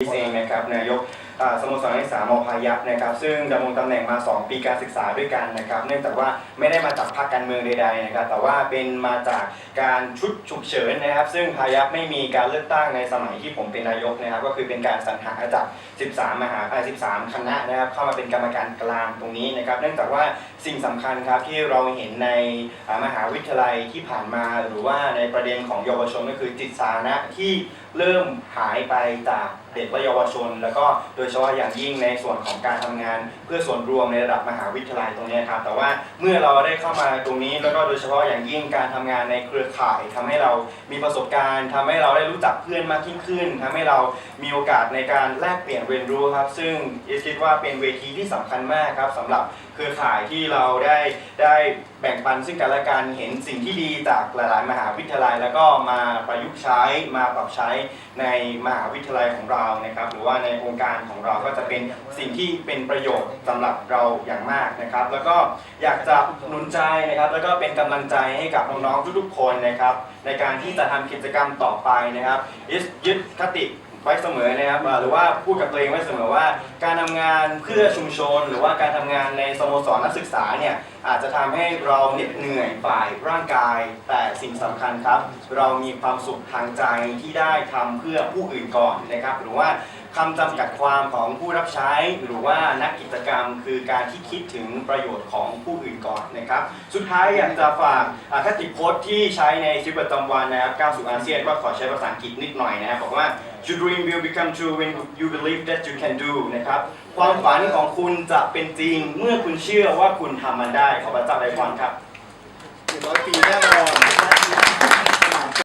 เองนะครับนายกสโมสรนักศึกษามอพายัพนะครับซึ่งดำรงตำแหน่งมา 2 ปีการศึกษาด้วยกันนะครับเนื่องจากว่าไม่ได้มาจากพรรคการเมืองใดๆนะครับแต่ว่าเป็นมาจากการชุดฉุกเฉินนะครับ ซึ่งพายัพไม่มีการเลือกตั้งในสมัยที่ผมเป็นนายกนะครับก็คือเป็นการสรรหาจาก 13 มหาอ่า13 คณะนะครับเข้ามาเป็นกรรมการกลางตรงนี้นะครับเนื่องจากว่าสิ่งสำคัญครับที่เราเห็นในมหาวิทยาลัยที่ผ่านมา หรือว่าในประเด็นของเยาวชนก็คือจิตสาธารณะที่เริ่มหายไปจาก ด็กและเยาวชน แล้วก็โดยเฉพาะอย่างยิ่งในส่วนของการทำงาน เพื่อส่วนรวมในระดับมหาวิทยาลัยตรงนี้ครับแต่ว่าเมื่อเราได้เข้ามาตรงนี้ แล้วก็โดยเฉพาะอย่างยิ่งการทำงานในเครือข่ายทำให้เรามีประสบการณ์ทำให้เราได้รู้จักเพื่อนมากยิ่งขึ้นทำให้เรามีโอกาสในการแลกเปลี่ยนเรียนรู้ครับ ซึ่งเอสคิดว่าเป็นเวทีที่สำคัญมากครับสำหรับเครือข่ายที่เราได้ได้แบ่งปันซึ่งกันและกันเห็นสิ่งที่ดีจากหลาย ๆ มหาวิทยาลัย แล้วก็มาประยุกต์ใช้มาปรับใช้ในมหาวิทยาลัยของเรานะครับ หรือว่าในองค์การของเราก็จะเป็นสิ่งที่เป็นประโยชน์สำหรับเราอย่างมากนะครับ แล้วก็อยากจะหนุนใจนะครับ แล้วก็เป็นกำลังใจให้กับน้องๆทุกๆคนนะครับ ในการที่จะทำกิจกรรมต่อไปนะครับยึดคติ ไว้เสมอนะครับอ่าหรือว่าพูดกับตัวเองไว้เสมอว่า การทำงานเพื่อชุมชน หรือว่าการทำงานในสโมสรนักศึกษาเนี่ยอาจจะทำให้เราเหน็ดเหนื่อยฝ่ายร่างกาย แต่สิ่งสำคัญครับ เรามีความสุขทางใจที่ได้ทำเพื่อผู้อื่นก่อนนะครับ หรือว่า คำจำกัดความของผู้รับใช้หรือว่านักกิจกรรม คือการที่คิดถึงประโยชน์ของผู้อื่นก่อนนะครับ สุดท้ายอยากจะฝากอ่าคติโพสต์ที่ใช้ในชีวิตประจำวันนะครับก้าวสู่อาเซียนก็ขอใช้ภาษาอังกฤษนิดหน่อยนะครับบอกว่า Your dream will become true when you believe that you can do นะครับความฝันของคุณจะเป็นจริง เมื่อคุณเชื่อว่าคุณทำมันได้ขอพระเจ้าไว้พรครับหนึ่งร้อยปีแน่นอน